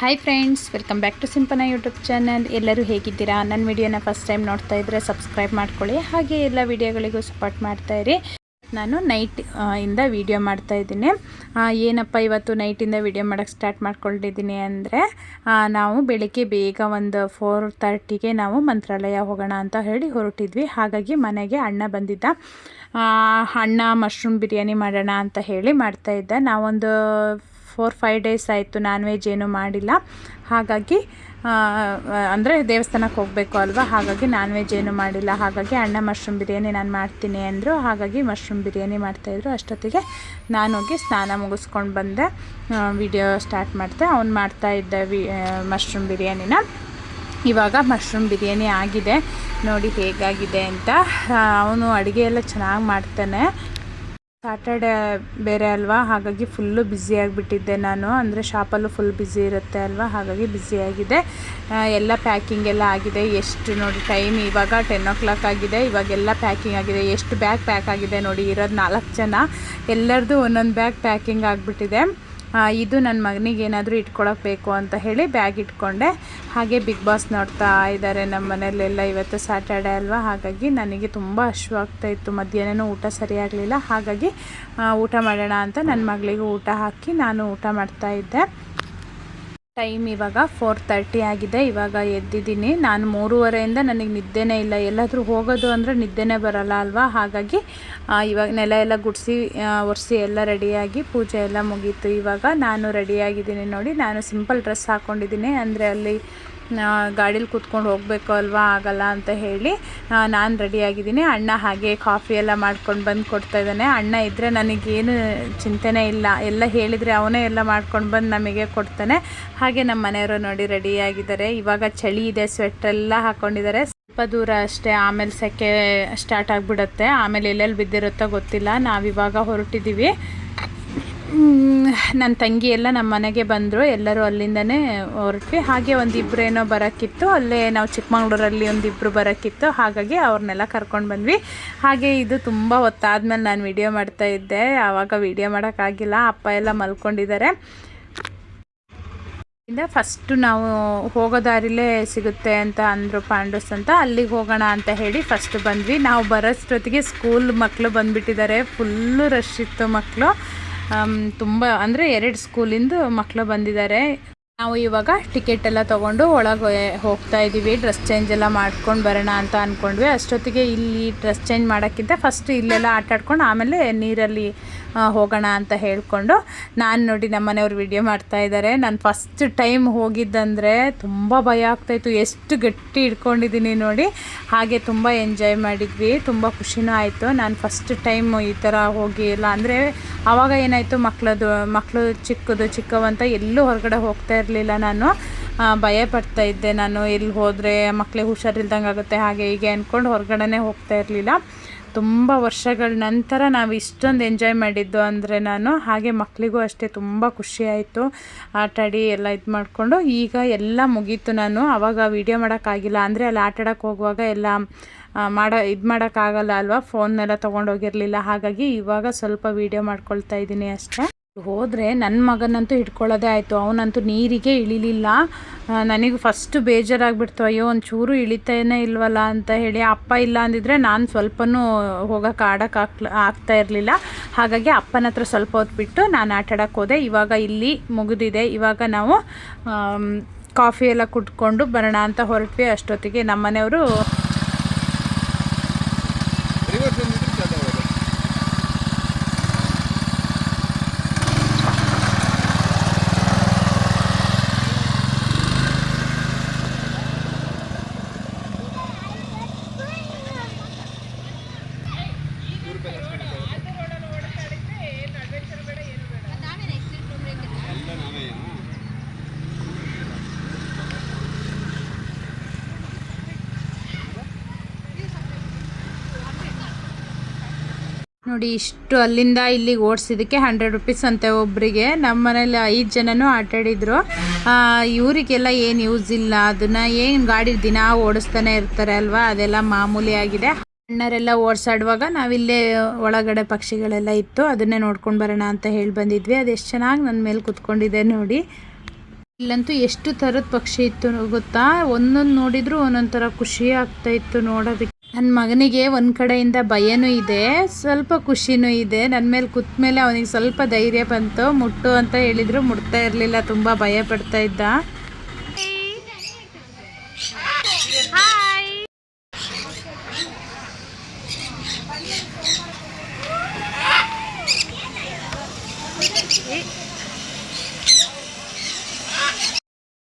Hi friends welcome back to Simpana YouTube channel ಎಲ್ಲರೂ ಹೇಗಿದ್ದೀರಾ? ನನ್ನ ವಿಡಿಯೋನ ಫಸ್ಟ್ ಟೈಮ್ ನೋಡ್ತಾ ಇದ್ದರೆ ಸಬ್ಸ್ಕ್ರೈಬ್ ಮಾಡ್ಕೊಳ್ಳಿ. ಹಾಗೆ ಎಲ್ಲ ವಿಡಿಯೋಗಳಿಗೂ ಸಪೋರ್ಟ್ ಇರಿ. ನಾನು ನೈಟ್ ಇಂದ ವಿಡಿಯೋ ಮಾಡ್ತಾ ಇದ್ದೀನಿ. ಏನಪ್ಪ ಇವತ್ತು ನೈಟಿಂದ ವಿಡಿಯೋ ಮಾಡೋಕ್ಕೆ ಸ್ಟಾರ್ಟ್ ಮಾಡ್ಕೊಂಡಿದ್ದೀನಿ ಅಂದರೆ ನಾವು ಬೆಳಿಗ್ಗೆ ಬೇಗ ಒಂದು ಫೋರ್ ತರ್ಟಿಗೆ ನಾವು ಮಂತ್ರಾಲಯ ಹೋಗೋಣ ಅಂತ ಹೇಳಿ ಹೊರಟಿದ್ವಿ. ಹಾಗಾಗಿ ಮನೆಗೆ ಅಣ್ಣ ಬಂದಿದ್ದ. ಅಣ್ಣ ಮಶ್ರೂಮ್ ಬಿರಿಯಾನಿ ಮಾಡೋಣ ಅಂತ ಹೇಳಿ ಮಾಡ್ತಾಯಿದ್ದ ನಾವೊಂದು ಫೋರ್ ಫೈವ್ ಡೇಸ್ ಆಯಿತು ನಾನ್ ವೆಜ್ ಏನೂ ಮಾಡಿಲ್ಲ. ಹಾಗಾಗಿ ಅಂದರೆ ದೇವಸ್ಥಾನಕ್ಕೆ ಹೋಗಬೇಕು ಅಲ್ವಾ? ಹಾಗಾಗಿ ನಾನ್ ವೆಜ್ ಏನೂ ಮಾಡಿಲ್ಲ. ಹಾಗಾಗಿ ಅಣ್ಣ ಮಶ್ರೂಮ್ ಬಿರಿಯಾನಿ ನಾನು ಮಾಡ್ತೀನಿ ಅಂದರು. ಹಾಗಾಗಿ ಮಶ್ರೂಮ್ ಬಿರಿಯಾನಿ ಮಾಡ್ತಾಯಿದ್ರು ಅಷ್ಟೊತ್ತಿಗೆ ನಾನು ಹೋಗಿ ಸ್ನಾನ ಮುಗಿಸ್ಕೊಂಡು ಬಂದೆ. ವಿಡಿಯೋ ಸ್ಟಾರ್ಟ್ ಮಾಡಿದೆ. ಅವ್ನು ಮಾಡ್ತಾಯಿದ್ದ ವಿ ಮಶ್ರೂಮ್ ಬಿರಿಯಾನಿನ. ಇವಾಗ ಮಶ್ರೂಮ್ ಬಿರಿಯಾನಿ ಆಗಿದೆ. ನೋಡಿ ಹೇಗಾಗಿದೆ ಅಂತ. ಅವನು ಅಡುಗೆ ಎಲ್ಲ ಚೆನ್ನಾಗಿ ಮಾಡ್ತಾನೆ. ಸಾಟರ್ಡೆ ಬೇರೆ ಅಲ್ವಾ? ಹಾಗಾಗಿ ಫುಲ್ಲು ಬ್ಯುಸಿ ಆಗಿಬಿಟ್ಟಿದ್ದೆ ನಾನು. ಅಂದರೆ ಶಾಪಲ್ಲೂ ಫುಲ್ ಬ್ಯುಸಿ ಇರುತ್ತೆ ಅಲ್ವಾ? ಹಾಗಾಗಿ ಬ್ಯುಸಿಯಾಗಿದೆ ಎಲ್ಲ ಪ್ಯಾಕಿಂಗ್ ಎಲ್ಲ ಆಗಿದೆ. ಎಷ್ಟು ನೋಡಿ ಟೈಮ್ ಇವಾಗ ಟೆನ್ ಓ ಕ್ಲಾಕ್ ಆಗಿದೆ ಇವಾಗೆಲ್ಲ ಪ್ಯಾಕಿಂಗ್ ಆಗಿದೆ. ಎಷ್ಟು ಬ್ಯಾಗ್ ಪ್ಯಾಕ್ ಆಗಿದೆ ನೋಡಿ. ಇರೋದು ನಾಲ್ಕು ಜನ. ಎಲ್ಲರದು ಒಂದೊಂದು ಬ್ಯಾಗ್ ಪ್ಯಾಕಿಂಗ್ ಆಗಿಬಿಟ್ಟಿದೆ. ಇದು ನನ್ನ ಮಗನಿಗೆ ಏನಾದರೂ ಇಟ್ಕೊಳಕ್ಕೆ ಬೇಕು ಅಂತ ಹೇಳಿ ಬ್ಯಾಗ್ ಇಟ್ಕೊಂಡೆ. ಹಾಗೆ ಬಿಗ್ ಬಾಸ್ ನೋಡ್ತಾ ಇದ್ದಾರೆ ನಮ್ಮ ಮನೇಲೆಲ್ಲ ಇವತ್ತು ಸ್ಯಾಟರ್ಡೆ ಅಲ್ವಾ? ಹಾಗಾಗಿ ನನಗೆ ತುಂಬ ಇತ್ತು. ಮಧ್ಯಾಹ್ನ ಊಟ ಸರಿಯಾಗಲಿಲ್ಲ ಹಾಗಾಗಿ ಊಟ ಮಾಡೋಣ ಅಂತ ನನ್ನ ಮಗಳಿಗೂ ಊಟ ಹಾಕಿ ನಾನು ಊಟ ಮಾಡ್ತಾ ಇದ್ದೆ. ಟೈಮ್ ಇವಾಗ ಫೋರ್ ತರ್ಟಿ ಆಗಿದೆ, ಇವಾಗ ಎದ್ದಿದ್ದೀನಿ. ನಾನು ಮೂರುವರೆಯಿಂದ ನನಗೆ ನಿದ್ದೆನೇ ಇಲ್ಲ. ಎಲ್ಲಾದರೂ ಹೋಗೋದು ಅಂದರೆ ನಿದ್ದೆನೇ ಬರಲ್ಲ ಅಲ್ವಾ? ಹಾಗಾಗಿ ಇವಾಗ ನೆಲ ಎಲ್ಲ ಗುಡಿಸಿ ಒರೆಸಿ ಎಲ್ಲ ರೆಡಿಯಾಗಿ ಪೂಜೆ ಎಲ್ಲ ಮುಗೀತು. ಇವಾಗ ನಾನು ರೆಡಿಯಾಗಿದ್ದೀನಿ ನೋಡಿ. ನಾನು ಸಿಂಪಲ್ ಡ್ರೆಸ್ ಹಾಕ್ಕೊಂಡಿದ್ದೀನಿ ಅಂದರೆ ಅಲ್ಲಿ ಗಾಡೀಲಿ ಕೂತ್ಕೊಂಡು ಹೋಗಬೇಕು ಅಲ್ವಾ? ಆಗಲ್ಲ ಅಂತ ಹೇಳಿ ನಾನು ರೆಡಿಯಾಗಿದ್ದೀನಿ ಅಣ್ಣ ಹಾಗೆ ಕಾಫಿ ಎಲ್ಲ ಮಾಡ್ಕೊಂಡು ಬಂದು ಕೊಡ್ತಾ ಇದ್ದಾನೆ. ಅಣ್ಣ ಇದ್ದರೆ ನನಗೇನು ಚಿಂತೆನೇ ಇಲ್ಲ. ಎಲ್ಲ ಹೇಳಿದರೆ ಅವನೇ ಎಲ್ಲ ಮಾಡ್ಕೊಂಡು ಬಂದು ನಮಗೆ ಕೊಡ್ತಾನೆ. ಹಾಗೆ ನಮ್ಮ ಮನೆಯವರು ನೋಡಿ ರೆಡಿಯಾಗಿದ್ದಾರೆ ಇವಾಗ ಚಳಿ ಇದೆ ಸ್ವೆಟ್ರೆಲ್ಲ ಹಾಕ್ಕೊಂಡಿದ್ದಾರೆ ಸ್ವಲ್ಪ ದೂರ ಅಷ್ಟೇ, ಆಮೇಲೆ ಸೆಕೆ ಸ್ಟಾರ್ಟ್ ಆಗಿಬಿಡುತ್ತೆ. ಆಮೇಲೆ ಎಲ್ಲೆಲ್ಲಿ ಬಿದ್ದಿರುತ್ತೋ ಗೊತ್ತಿಲ್ಲ. ನಾವಿವಾಗ ಹೊರಟಿದ್ದೀವಿ ನನ್ನ ತಂಗಿ ಎಲ್ಲ ನಮ್ಮ ಮನೆಗೆ ಬಂದರು, ಎಲ್ಲರೂ ಅಲ್ಲಿಂದನೇ ಹೊರಟ್ವಿ. ಹಾಗೆ ಒಂದಿಬ್ಬರು ಏನೋ ಬರೋಕ್ಕಿತ್ತು. ಅಲ್ಲೇ ನಾವು ಚಿಕ್ಕಮಂಗ್ಳೂರಲ್ಲಿ ಒಂದಿಬ್ಬರು ಬರೋಕ್ಕಿತ್ತು. ಹಾಗಾಗಿ ಅವ್ರನ್ನೆಲ್ಲ ಕರ್ಕೊಂಡು ಬಂದ್ವಿ. ಹಾಗೆ ಇದು ತುಂಬ ಹೊತ್ತಾದ್ಮೇಲೆ ನಾನು ವಿಡಿಯೋ ಮಾಡ್ತಾಯಿದ್ದೆ ಆವಾಗ ವಿಡಿಯೋ ಮಾಡೋಕ್ಕಾಗಿಲ್ಲ ಅಪ್ಪ ಎಲ್ಲ ಮಲ್ಕೊಂಡಿದ್ದಾರೆ. ಫಸ್ಟು ನಾವು ಹೋಗೋ ದಾರಿಲೇ ಸಿಗುತ್ತೆ ಅಂತ ಅಂದರು ಪಾಂಡೋಸ್ ಅಂತ. ಅಲ್ಲಿಗೆ ಹೋಗೋಣ ಅಂತ ಹೇಳಿ ಫಸ್ಟ್ ಬಂದ್ವಿ. ನಾವು ಬರೋಷ್ಟೊತ್ತಿಗೆ ಸ್ಕೂಲ್ ಮಕ್ಕಳು ಬಂದುಬಿಟ್ಟಿದ್ದಾರೆ. ಫುಲ್ಲು ರಶ್ ಇತ್ತು ಮಕ್ಕಳು ತುಂಬ, ಅಂದರೆ ಎರಡು ಸ್ಕೂಲಿಂದ ಮಕ್ಕಳು ಬಂದಿದ್ದಾರೆ ನಾವು ಇವಾಗ ಟಿಕೆಟ್ ಎಲ್ಲ ತೊಗೊಂಡು ಒಳಗೆ ಹೋಗ್ತಾ ಇದ್ದೀವಿ ಡ್ರೆಸ್ ಚೇಂಜ್ ಎಲ್ಲ ಮಾಡ್ಕೊಂಡು ಬರೋಣ ಅಂತ ಅಂದ್ಕೊಂಡ್ವಿ ಅಷ್ಟೊತ್ತಿಗೆ ಇಲ್ಲಿ ಡ್ರೆಸ್ ಚೇಂಜ್ ಮಾಡೋಕ್ಕಿಂತ ಫಸ್ಟ್ ಇಲ್ಲೆಲ್ಲ ಆಟಾಡ್ಕೊಂಡು ಆಮೇಲೆ ನೀರಲ್ಲಿ ಹೋಗೋಣ ಅಂತ ಹೇಳಿಕೊಂಡು ನಾನು ನೋಡಿ ನಮ್ಮ ಮನೆಯವ್ರು ವಿಡಿಯೋ ಮಾಡ್ತಾ ಇದ್ದಾರೆ ನಾನು ಫಸ್ಟ್ ಟೈಮ್ ಹೋಗಿದ್ದಂದರೆ ತುಂಬ ಭಯ ಆಗ್ತಾಯಿತ್ತು ಎಷ್ಟು ಗಟ್ಟಿ ಇಟ್ಕೊಂಡಿದ್ದೀನಿ ನೋಡಿ. ಹಾಗೆ ತುಂಬ ಎಂಜಾಯ್ ಮಾಡಿದ್ವಿ. ತುಂಬ ಖುಷಿನೂ ಆಯಿತು. ನಾನು ಫಸ್ಟ್ ಟೈಮ್ ಈ ಥರ ಹೋಗಿ ಇಲ್ಲ. ಅಂದರೆ ಆವಾಗ ಏನಾಯಿತು ಮಕ್ಕಳದು ಮಕ್ಕಳು ಚಿಕ್ಕದು, ಚಿಕ್ಕವಂತ ಎಲ್ಲೂ ಹೊರಗಡೆ ಹೋಗ್ತಾ ಇರಲಿಲ್ಲ ನಾನು. ಭಯ ಪಡ್ತಾ ಇದ್ದೆ ನಾನು. ಎಲ್ಲಿ ಹೋದರೆ ಮಕ್ಕಳಿಗೆ ಹುಷಾರಿಲ್ದಂಗೆ ಆಗುತ್ತೆ ಹಾಗೆ ಹೀಗೆ ಅಂದ್ಕೊಂಡು ಹೊರಗಡೆನೇ ಹೋಗ್ತಾ ಇರಲಿಲ್ಲ. ತುಂಬ ವರ್ಷಗಳ ನಂತರ ನಾವು ಇಷ್ಟೊಂದು ಎಂಜಾಯ್ ಮಾಡಿದ್ದು ಅಂದರೆ ನಾನು, ಹಾಗೆ ಮಕ್ಕಳಿಗೂ ಅಷ್ಟೇ ತುಂಬ ಖುಷಿ ಆಯಿತು. ಆಟಾಡಿ ಎಲ್ಲ ಇದು ಮಾಡಿಕೊಂಡು ಈಗ ಎಲ್ಲ ಮುಗೀತು ನಾನು. ಆವಾಗ ವೀಡಿಯೋ ಮಾಡೋಕ್ಕಾಗಿಲ್ಲ ಅಂದರೆ ಅಲ್ಲಿ ಆಟಾಡೋಕ್ಕೆ ಹೋಗುವಾಗ ಎಲ್ಲ ಮಾಡೋ, ಇದು ಮಾಡೋಕ್ಕಾಗಲ್ಲ ಅಲ್ವಾ? ಫೋನ್ನೆಲ್ಲ ತೊಗೊಂಡೋಗಿರಲಿಲ್ಲ ಹಾಗಾಗಿ ಇವಾಗ ಸ್ವಲ್ಪ ವೀಡಿಯೋ ಮಾಡ್ಕೊಳ್ತಾ ಇದ್ದೀನಿ ಅಷ್ಟೇ. ಹೋದರೆ ನನ್ನ ಮಗನಂತೂ ಹಿಡ್ಕೊಳ್ಳೋದೇ ಆಯಿತು. ಅವನಂತೂ ನೀರಿಗೆ ಇಳಿಲಿಲ್ಲ. ನನಗೆ ಫಸ್ಟು ಬೇಜಾರಾಗ್ಬಿಡ್ತು. ಅಯ್ಯೋ ಒಂಚೂರು ಇಳಿತಾನೇ ಇಲ್ವಲ್ಲ ಅಂತ ಹೇಳಿ ಅಪ್ಪ ಇಲ್ಲ ಅಂದಿದ್ರೆ ನಾನು ಸ್ವಲ್ಪನೂ ಹೋಗೋಕೆ ಆಡೋಕೆ ಆಗ್ತಾ ಇರಲಿಲ್ಲ. ಹಾಗಾಗಿ ಅಪ್ಪನ ಹತ್ರ ಸ್ವಲ್ಪ ಹೊತ್ತು ಬಿಟ್ಟು ನಾನು ಆಟಾಡೋಕೆ ಹೋದೆ. ಇವಾಗ ಇಲ್ಲಿ ಮುಗಿದಿದೆ. ಇವಾಗ ನಾವು ಕಾಫಿ ಎಲ್ಲ ಕುಟ್ಕೊಂಡು ಬರೋಣ ಅಂತ ಹೊರಟ್ವಿ. ಅಷ್ಟೊತ್ತಿಗೆ ನಮ್ಮ ನೋಡಿ, ಇಷ್ಟು ಅಲ್ಲಿಂದ ಇಲ್ಲಿಗೆ ಓಡಿಸಿದಕ್ಕೆ ಹಂಡ್ರೆಡ್ ರುಪೀಸ್ ಅಂತೆ ಒಬ್ಬರಿಗೆ ನಮ್ಮ ಮನೇಲಿ ಐದು ಜನನೂ ಆಟಾಡಿದ್ರು ಇವರಿಗೆಲ್ಲ ಏನು ಯೂಸ್ ಇಲ್ಲ. ಅದನ್ನು ಏನು ಗಾಡಿ ದಿನ ಓಡಿಸ್ತಾನೆ ಇರ್ತಾರೆ ಅಲ್ವಾ? ಅದೆಲ್ಲ ಮಾಮೂಲಿ ಆಗಿದೆ. ಅಣ್ಣರೆಲ್ಲ ಓಡಿಸಾಡುವಾಗ ನಾವಿಲ್ಲೇ ಒಳಗಡೆ ಪಕ್ಷಿಗಳೆಲ್ಲ ಇತ್ತು. ಅದನ್ನೇ ನೋಡ್ಕೊಂಡು ಬರೋಣ ಅಂತ ಹೇಳಿ ಬಂದಿದ್ವಿ. ಅದು ಎಷ್ಟು ಚೆನ್ನಾಗಿ ನನ್ನ ಮೇಲೆ ಕುತ್ಕೊಂಡಿದೆ ನೋಡಿ. ಇಲ್ಲಂತೂ ಎಷ್ಟು ಥರದ ಪಕ್ಷಿ ಇತ್ತು ಗೊತ್ತಾ? ಒಂದೊಂದು ನೋಡಿದ್ರು ಒಂದೊಂದು ಥರ ಖುಷಿ ಆಗ್ತಾ ಇತ್ತು ನೋಡೋದಕ್ಕೆ ನನ್ನ ಮಗನಿಗೆ ಒಂದು ಕಡೆಯಿಂದ ಭಯನೂ ಇದೆ, ಸ್ವಲ್ಪ ಖುಷಿನೂ ಇದೆ. ನನ್ನ ಮೇಲೆ ಕೂತ ಮೇಲೆ ಅವನಿಗೆ ಸ್ವಲ್ಪ ಧೈರ್ಯ ಬಂತು. ಮುಟ್ಟು ಅಂತ ಹೇಳಿದ್ರು, ಮುಟ್ತಾ ಇರಲಿಲ್ಲ. ತುಂಬ ಭಯ ಪಡ್ತಾ ಇದ್ದ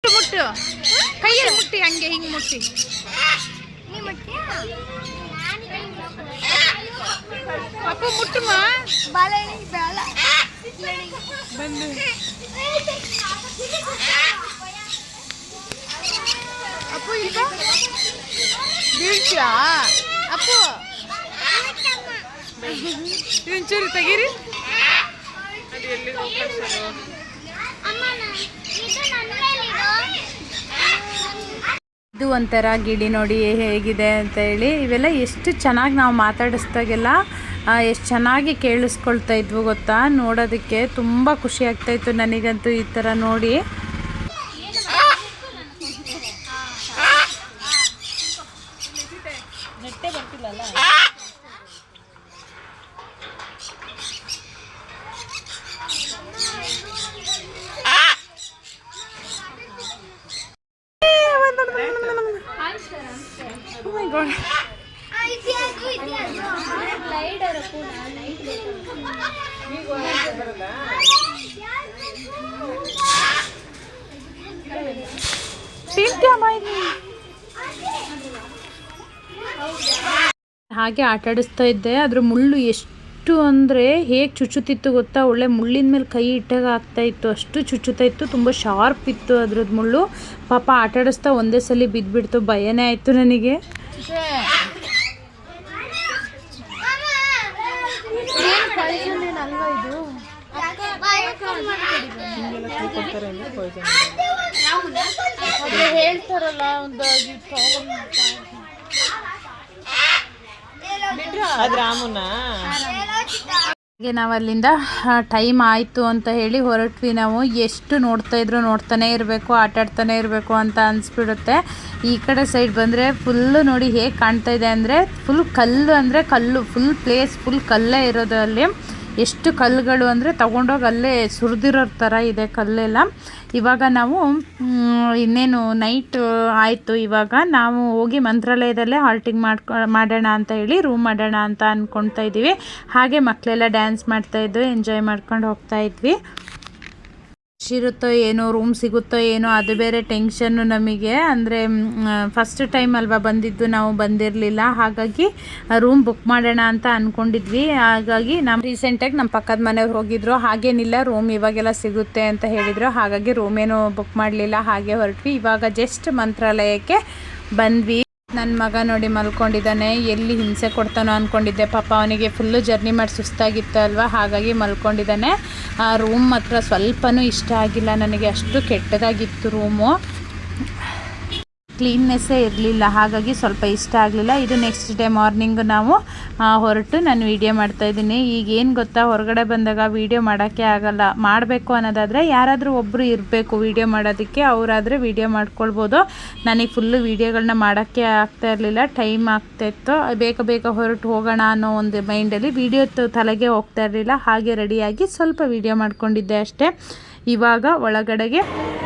ಮುಟ್ಟು ಕೈಯಲ್ಲಿ ಮುಟ್ಟಿ ಹಂಗೆ ಹಿಂಗೆ ಮುಟ್ಟಿ ಅಪ್ಪ ಮುಟ್ಟುಮ ಬಂದು ಅಪ್ಪು ಈಗ ಬೀಳ್ತೀಯಾ ಅಪ್ಪು ಒಂಚೂರು ತೆಗೀರಿ ಇದು ಒಂಥರ ಗಿಡಿ ನೋಡಿ ಹೇಗಿದೆ ಅಂತ ಹೇಳಿ ಇವೆಲ್ಲ ಎಷ್ಟು ಚೆನ್ನಾಗಿ ನಾವು ಮಾತಾಡಿಸ್ದಾಗೆಲ್ಲ ಎಷ್ಟು ಚೆನ್ನಾಗಿ ಕೇಳಿಸ್ಕೊಳ್ತಾ ಇದ್ವು ಗೊತ್ತಾ? ನೋಡೋದಕ್ಕೆ ತುಂಬ ಖುಷಿ ಆಗ್ತಾಯಿತ್ತು ನನಗಂತೂ ಈ ಥರ ನೋಡಿ. ಹಾಗೆ ಆಟ ಆಡಿಸ್ತಾ ಇದ್ದೆ. ಅದ್ರ ಮುಳ್ಳು ಎಷ್ಟು ಅಂದರೆ ಹೇಗೆ ಚುಚ್ಚುತ್ತಿತ್ತು ಗೊತ್ತಾ? ಒಳ್ಳೆ ಮುಳ್ಳಿನ ಮೇಲೆ ಕೈ ಇಟ್ಟಾಗ ಆಗ್ತಾ ಇತ್ತು. ಅಷ್ಟು ಚುಚ್ಚುತ್ತಾ ಇತ್ತು. ತುಂಬ ಶಾರ್ಪ್ ಇತ್ತು ಅದ್ರದ್ದು ಮುಳ್ಳು. ಪಾಪ ಆಟ ಆಡಿಸ್ತಾ ಒಂದೇ ಸಲ ಬಿದ್ದುಬಿಡ್ತು ಭಯನೇ ಆಯಿತು ನನಗೆ. ಹೇಳ್ತಾರಲ್ಲ ಒಂದು ಹಾಗೆ ನಾವು ಅಲ್ಲಿಂದ ಟೈಮ್ ಆಯಿತು ಅಂತ ಹೇಳಿ ಹೊರಟ್ವಿ ನಾವು. ಎಷ್ಟು ನೋಡ್ತಾ ಇದ್ರು ನೋಡ್ತಾನೆ ಇರಬೇಕು ಆಟ ಆಡ್ತಾನೆ ಇರಬೇಕು ಅಂತ ಅನಿಸ್ಬಿಡುತ್ತೆ. ಈ ಕಡೆ ಸೈಡ್ ಬಂದರೆ ಫುಲ್ಲು ನೋಡಿ ಹೇಗೆ ಕಾಣ್ತಾ ಇದೆ ಅಂದರೆ ಫುಲ್ ಕಲ್ಲು ಅಂದರೆ ಕಲ್ಲು ಫುಲ್ ಪ್ಲೇಸ್ ಫುಲ್ ಕಲ್ಲೇ ಇರೋದು ಅಲ್ಲಿ ಎಷ್ಟು ಕಲ್ಲುಗಳು ಅಂದರೆ ತಗೊಂಡೋಗಿ ಅಲ್ಲೇ ಸುರಿದಿರೋ ಥರ ಇದೆ ಕಲ್ಲೆಲ್ಲ. ಇವಾಗ ನಾವು ಇನ್ನೇನು ನೈಟ್ ಆಯಿತು ಇವಾಗ, ನಾವು ಹೋಗಿ ಮಂತ್ರಾಲಯದಲ್ಲೇ ಹಾಲ್ಟಿಂಗ್ ಮಾಡ್ಕೊ, ಮಾಡೋಣ ಅಂತ ಹೇಳಿ ರೂಮ್ ಮಾಡೋಣ ಅಂತ ಅಂದ್ಕೊಳ್ತಾ ಇದ್ದೀವಿ ಹಾಗೆ ಮಕ್ಕಳೆಲ್ಲ ಡ್ಯಾನ್ಸ್ ಮಾಡ್ತಾ ಇದ್ವು ಎಂಜಾಯ್ ಮಾಡ್ಕೊಂಡು ಹೋಗ್ತಾ ಇದ್ವಿ ಇರುತ್ತೋ ಏನೋ ರೂಮ್ ಸಿಗುತ್ತೋ ಏನೋ, ಅದು ಬೇರೆ ಟೆನ್ಷನ್ನು ನಮಗೆ. ಅಂದರೆ ಫಸ್ಟ್ ಟೈಮ್ ಅಲ್ವಾ ಬಂದಿದ್ದು, ನಾವು ಬಂದಿರಲಿಲ್ಲ. ಹಾಗಾಗಿ ರೂಮ್ ಬುಕ್ ಮಾಡೋಣ ಅಂತ ಅಂದ್ಕೊಂಡಿದ್ವಿ ಹಾಗಾಗಿ ನಮ್ಮ ರೀಸೆಂಟಾಗಿ ನಮ್ಮ ಪಕ್ಕದ ಮನೆಯವ್ರು ಹೋಗಿದ್ರು. ಹಾಗೇನಿಲ್ಲ ರೂಮ್ ಇವಾಗೆಲ್ಲ ಸಿಗುತ್ತೆ ಅಂತ ಹೇಳಿದರು. ಹಾಗಾಗಿ ರೂಮೇನು ಬುಕ್ ಮಾಡಲಿಲ್ಲ. ಹಾಗೆ ಹೊರಟ್ವಿ. ಇವಾಗ ಜಸ್ಟ್ ಮಂತ್ರಾಲಯಕ್ಕೆ ಬಂದ್ವಿ. ನನ್ನ ಮಗ ನೋಡಿ ಮಲ್ಕೊಂಡಿದ್ದಾನೆ, ಎಲ್ಲಿ ಹಿಂಸೆ ಕೊಡ್ತಾನೋ ಅಂದ್ಕೊಂಡಿದ್ದೆ ಪಾಪ ಅವನಿಗೆ ಫುಲ್ಲು ಜರ್ನಿ ಮಾಡಿ ಸುಸ್ತಾಗಿತ್ತು ಅಲ್ವಾ? ಹಾಗಾಗಿ ಮಲ್ಕೊಂಡಿದ್ದಾನೆ. ಆ ರೂಮ್ ಮಾತ್ರ ಸ್ವಲ್ಪನೂ ಇಷ್ಟ ಆಗಿಲ್ಲ ನನಗೆ. ಅಷ್ಟು ಕೆಟ್ಟದಾಗಿತ್ತು ರೂಮು ಕ್ಲೀನ್ನೆಸ್ಸೇ ಇರಲಿಲ್ಲ, ಹಾಗಾಗಿ ಸ್ವಲ್ಪ ಇಷ್ಟ ಆಗಲಿಲ್ಲ. ಇದು ನೆಕ್ಸ್ಟ್ ಡೇ ಮಾರ್ನಿಂಗ್ ನಾವು ಹೊರಟು ನಾನು ವೀಡಿಯೋ ಮಾಡ್ತಾಯಿದ್ದೀನಿ ಈಗ ಏನು ಗೊತ್ತಾ, ಹೊರಗಡೆ ಬಂದಾಗ ವೀಡಿಯೋ ಮಾಡೋಕ್ಕೆ ಆಗಲ್ಲ. ಮಾಡಬೇಕು ಅನ್ನೋದಾದರೆ ಯಾರಾದರೂ ಒಬ್ಬರು ಇರಬೇಕು ವೀಡಿಯೋ ಮಾಡೋದಕ್ಕೆ, ಅವರಾದರೆ ವೀಡಿಯೋ ಮಾಡ್ಕೊಳ್ಬೋದು. ನನಗೆ ಫುಲ್ಲು ವೀಡಿಯೋಗಳನ್ನ ಮಾಡೋಕ್ಕೆ ಆಗ್ತಾ ಇರಲಿಲ್ಲ ಟೈಮ್ ಆಗ್ತಾಯಿತ್ತು ಬೇಗ ಬೇಗ ಹೊರಟು ಹೋಗೋಣ ಅನ್ನೋ ಒಂದು ಮೈಂಡಲ್ಲಿ ವೀಡಿಯೋ ತಲೆಗೆ ಹೋಗ್ತಾ ಇರಲಿಲ್ಲ. ಹಾಗೆ ರೆಡಿಯಾಗಿ ಸ್ವಲ್ಪ ವೀಡಿಯೋ ಮಾಡ್ಕೊಂಡಿದ್ದೆ ಅಷ್ಟೇ. ಇವಾಗ ಒಳಗಡೆಗೆ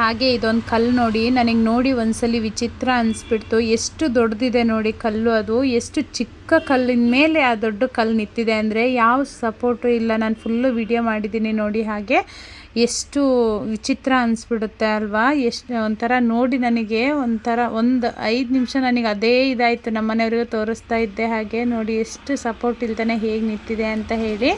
ಹಾಗೆ ಇದೊಂದು ಕಲ್ಲು ನೋಡಿ, ನನಗೆ ನೋಡಿ ಒಂದ್ಸಲಿ ವಿಚಿತ್ರ ಅನಿಸ್ಬಿಡ್ತು. ಎಷ್ಟು ದೊಡ್ಡದಿದೆ ನೋಡಿ ಕಲ್ಲು ಅದು. ಎಷ್ಟು ಚಿಕ್ಕ ಕಲ್ಲಿನ ಮೇಲೆ ಆ ದೊಡ್ಡ ಕಲ್ಲು ನಿಂತಿದೆ ಅಂದರೆ ಯಾವ ಸಪೋರ್ಟು ಇಲ್ಲ. ನಾನು ಫುಲ್ಲು ವಿಡಿಯೋ ಮಾಡಿದ್ದೀನಿ ನೋಡಿ ಹಾಗೆ. ಎಷ್ಟು ವಿಚಿತ್ರ ಅನಿಸ್ಬಿಡುತ್ತೆ ಅಲ್ವಾ? ಎಷ್ಟು ಒಂಥರ ನೋಡಿ ನನಗೆ ಒಂಥರ ಒಂದು ಐದು ನಿಮಿಷ ನನಗೆ ಅದೇ ಇದಾಯಿತು. ನಮ್ಮ ಮನೆಯವ್ರಿಗೂ ತೋರಿಸ್ತಾ ಇದ್ದೆ ಹಾಗೆ. ನೋಡಿ ಎಷ್ಟು ಸಪೋರ್ಟ್ ಇಲ್ದೇ ಹೇಗೆ ನಿಂತಿದೆ ಅಂತ ಹೇಳಿ.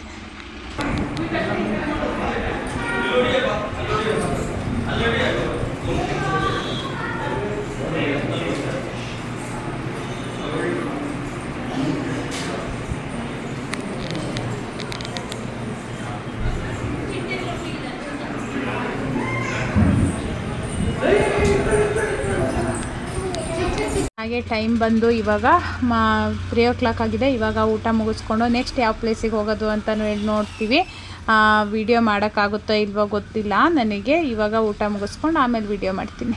ಹಾಗೆ ಟೈಮ್ ಬಂದು ಇವಾಗ ಮಾ ತ್ರೀ ಓ ಕ್ಲಾಕ್ ಆಗಿದೆ. ಇವಾಗ ಊಟ ಮುಗಿಸ್ಕೊಂಡು ನೆಕ್ಸ್ಟ್ ಯಾವ ಪ್ಲೇಸಿಗೆ ಹೋಗೋದು ಅಂತ ನೋಡ್ತೀವಿ. ವಿಡಿಯೋ ಮಾಡೋಕ್ಕಾಗುತ್ತೋ ಇಲ್ವೋ ಗೊತ್ತಿಲ್ಲ. ನನಗೆ ಇವಾಗ ಊಟ ಮುಗಿಸ್ಕೊಂಡು ಆಮೇಲೆ ವಿಡಿಯೋ ಮಾಡ್ತೀನಿ.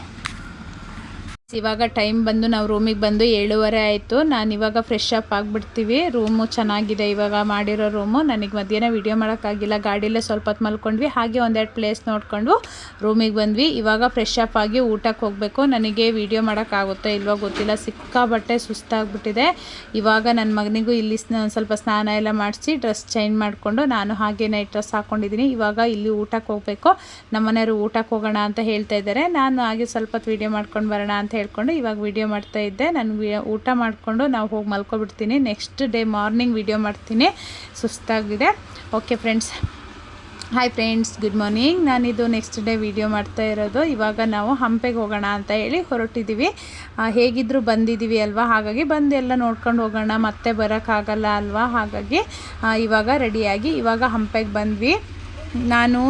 ಇವಾಗ ಟೈಮ್ ಬಂದು ನಾವು ರೂಮಿಗೆ ಬಂದು ಏಳುವರೆ ಆಯಿತು. ನಾನು ಇವಾಗ ಫ್ರೆಶ್ ಅಪ್ ಆಗಿಬಿಡ್ತೀವಿ. ರೂಮು ಚೆನ್ನಾಗಿದೆ ಇವಾಗ ಮಾಡಿರೋ ರೂಮು. ನನಗೆ ಮಧ್ಯಾಹ್ನ ವಿಡಿಯೋ ಮಾಡೋಕ್ಕಾಗಿಲ್ಲ. ಗಾಡಿಯಲ್ಲೇ ಸ್ವಲ್ಪ ಹೊತ್ತು ಮಲ್ಕೊಂಡ್ವಿ. ಹಾಗೆ ಒಂದೆರಡು ಪ್ಲೇಸ್ ನೋಡಿಕೊಂಡು ರೂಮಿಗೆ ಬಂದ್ವಿ. ಇವಾಗ ಫ್ರೆಶ್ ಅಪ್ ಆಗಿ ಊಟಕ್ಕೆ ಹೋಗಬೇಕು. ನನಗೆ ವಿಡಿಯೋ ಮಾಡೋಕ್ಕಾಗುತ್ತೋ ಇಲ್ವೋ ಗೊತ್ತಿಲ್ಲ. ಸಿಕ್ಕಾಬಟ್ಟೆ ಸುಸ್ತಾಗ್ಬಿಟ್ಟಿದೆ. ಇವಾಗ ನನ್ನ ಮಗನಿಗೂ ಇಲ್ಲಿ ಸ್ವಲ್ಪ ಸ್ನಾನ ಎಲ್ಲ ಮಾಡಿಸಿ ಡ್ರೆಸ್ ಚೇಂಜ್ ಮಾಡಿಕೊಂಡು ನಾನು ಹಾಗೆ ನೈಟ್ ಡ್ರೆಸ್ ಹಾಕ್ಕೊಂಡಿದ್ದೀನಿ ಇವಾಗ ಇಲ್ಲಿ ಊಟಕ್ಕೆ ಹೋಗಬೇಕು. ನಮ್ಮ ಮನೆಯವರು ಊಟಕ್ಕೆ ಹೋಗೋಣ ಅಂತ ಹೇಳ್ತಾ ಇದ್ದಾರೆ. ನಾನು ಹಾಗೆ ಸ್ವಲ್ಪ ಹೊತ್ತು ವಿಡಿಯೋ ಮಾಡ್ಕೊಂಡು ಬರೋಣ ಅಂತ ಹೇಳ್ಕೊಂಡು ಇವಾಗ ವಿಡಿಯೋ ಮಾಡ್ತಾ ಇದ್ದೆ. ನಾನು ಊಟ ಮಾಡಿಕೊಂಡು ನಾವು ಹೋಗಿ ಮಲ್ಕೊಬಿಡ್ತೀನಿ. ನೆಕ್ಸ್ಟ್ ಡೇ ಮಾರ್ನಿಂಗ್ ವಿಡಿಯೋ ಮಾಡ್ತೀನಿ. ಸುಸ್ತಾಗಿದೆ. Okay friends hi friends good morning ನಾನಿದು next day video ಮಾಡ್ತಾ ಇರೋದು. ಇವಾಗ ನಾವು ಹಂಪೆಗೆ ಹೋಗೋಣ ಅಂತ ಹೇಳಿ ಹೊರಟಿದ್ದೀವಿ ಹೇಗಿದ್ದರೂ ಬಂದಿದ್ದೀವಿ ಅಲ್ವಾ? ಹಾಗಾಗಿ ಬಂದು ಎಲ್ಲ ನೋಡ್ಕೊಂಡು ಹೋಗೋಣ. ಮತ್ತೆ ಬರೋಕ್ಕಾಗಲ್ಲ ಅಲ್ವಾ? ಹಾಗಾಗಿ ಇವಾಗ ರೆಡಿಯಾಗಿ ಇವಾಗ ಹಂಪೆಗೆ ಬಂದ್ವಿ. ನಾನು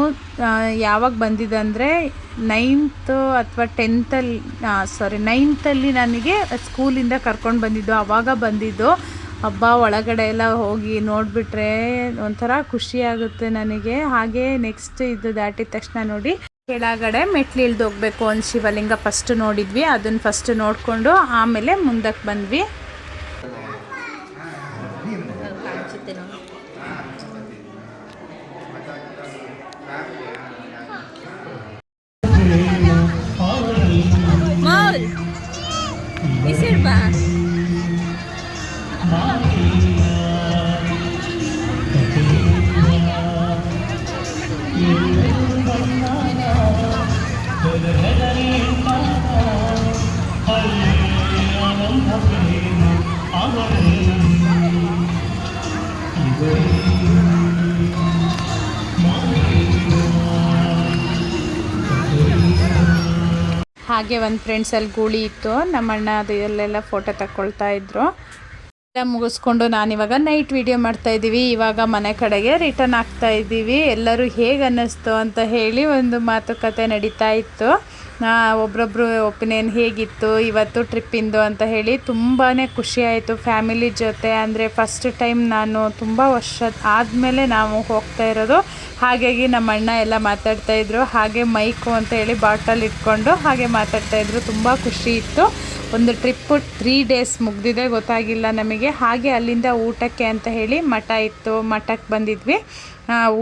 ಯಾವಾಗ ಬಂದಿದ್ದೆ ಅಂದರೆ ನೈನ್ತ್ ಅಥವಾ ಟೆಂತಲ್ಲಿ ಸಾರಿ ನೈನ್ತಲ್ಲಿ ನನಗೆ ಸ್ಕೂಲಿಂದ ಕರ್ಕೊಂಡು ಬಂದಿದ್ದು ಆವಾಗ ಬಂದಿದ್ದು. ಹಬ್ಬ ಒಳಗಡೆ ಎಲ್ಲ ಹೋಗಿ ನೋಡಿಬಿಟ್ರೆ ಒಂಥರ ಖುಷಿ ಆಗುತ್ತೆ ನನಗೆ. ಹಾಗೆ ನೆಕ್ಸ್ಟ್ ಇದು ದಾಟಿದ ತಕ್ಷಣ ನೋಡಿ, ಕೆಳಗಡೆ ಮೆಟ್ಲು ಇಳ್ದು ಹೋಗ್ಬೇಕು ಒಂದು ಶಿವಲಿಂಗ ಫಸ್ಟ್ ನೋಡಿದ್ವಿ. ಅದನ್ನು ಫಸ್ಟ್ ನೋಡಿಕೊಂಡು ಆಮೇಲೆ ಮುಂದಕ್ಕೆ ಬಂದ್ವಿ. ಹಾಗೆ ಒಂದು ಫ್ರೆಂಡ್ಸಲ್ಲಿ ಗೂಳಿ ಇತ್ತು. ನಮ್ಮ ಅಣ್ಣ ಅದು ಅಲ್ಲೆಲ್ಲ ಫೋಟೋ ತಗೊಳ್ತಾ ಇದ್ರು. ಎಲ್ಲ ಮುಗಿಸ್ಕೊಂಡು ನಾನಿವಾಗ ನೈಟ್ ವಿಡಿಯೋ ಮಾಡ್ತಾ ಇದ್ದೀವಿ. ಇವಾಗ ಮನೆ ಕಡೆಗೆ ರಿಟರ್ನ್ ಆಗ್ತಾ ಇದ್ದೀವಿ. ಎಲ್ಲರೂ ಹೇಗೆ ಅನ್ನಿಸ್ತು ಅಂತ ಹೇಳಿ ಒಂದು ಮಾತುಕತೆ ನಡೀತಾ ಇತ್ತು. ಒಬ್ರೊಬ್ರು ಒಪಿನಿಯನ್ ಹೇಗಿತ್ತು, ಇವತ್ತು ಟ್ರಿಪ್ಪಿಂದು ಅಂತ ಹೇಳಿ ತುಂಬಾ ಖುಷಿ ಆಯಿತು. ಫ್ಯಾಮಿಲಿ ಜೊತೆ ಅಂದರೆ ಫಸ್ಟ್ ಟೈಮ್ ನಾನು ತುಂಬ ವರ್ಷ ಆದಮೇಲೆ ನಾವು ಹೋಗ್ತಾ ಇರೋದು ಹಾಗಾಗಿ ನಮ್ಮ ಅಣ್ಣ ಎಲ್ಲ ಮಾತಾಡ್ತಾ ಇದ್ರು. ಹಾಗೆ ಮೈಕು ಅಂತ ಹೇಳಿ ಬಾಟಲ್ ಇಟ್ಕೊಂಡು ಹಾಗೆ ಮಾತಾಡ್ತಾ ಇದ್ರು. ತುಂಬ ಖುಷಿ ಇತ್ತು. ಒಂದು ಟ್ರಿಪ್ಪು ತ್ರೀ ಡೇಸ್ ಮುಗ್ದಿದೆ, ಗೊತ್ತಾಗಿಲ್ಲ ನಮಗೆ. ಹಾಗೆ ಅಲ್ಲಿಂದ ಊಟಕ್ಕೆ ಅಂತ ಹೇಳಿ ಮಠ ಇತ್ತು. ಮಠಕ್ಕೆ ಬಂದಿದ್ವಿ.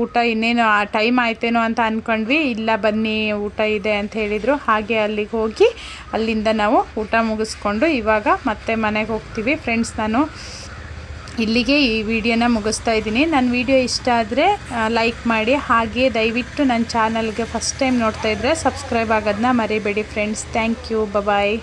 ಊಟ ಇನ್ನೇನು, ಆ ಟೈಮ್ ಆಯ್ತೇನೋ ಅಂತ ಅಂದ್ಕೊಂಡ್ವಿ ಇಲ್ಲ ಬನ್ನಿ, ಊಟ ಇದೆ ಅಂತ ಹೇಳಿದರು. ಹಾಗೆ ಅಲ್ಲಿಗೆ ಹೋಗಿ ಅಲ್ಲಿಂದ ನಾವು ಊಟ ಮುಗಿಸ್ಕೊಂಡು ಇವಾಗ ಮತ್ತೆ ಮನೆಗೆ ಹೋಗ್ತೀವಿ. ಫ್ರೆಂಡ್ಸ್ ನಾನು ಇಲ್ಲಿಗೆ ಈ ವಿಡಿಯೋನ ಮುಗಿಸ್ತಾ ಇದ್ದೀನಿ. ನನ್ನ ವಿಡಿಯೋ ಇಷ್ಟ ಆದರೆ ಲೈಕ್ ಮಾಡಿ. ಹಾಗೆ ದಯವಿಟ್ಟು ನನ್ನ ಚಾನಲ್ಗೆ ಫಸ್ಟ್ ಟೈಮ್ ನೋಡ್ತಾ ಇದ್ದರೆ ಸಬ್ಸ್ಕ್ರೈಬ್ ಆಗೋದನ್ನ ಮರಿಬೇಡಿ ಫ್ರೆಂಡ್ಸ್ ಥ್ಯಾಂಕ್ ಯು ಬಾಯ್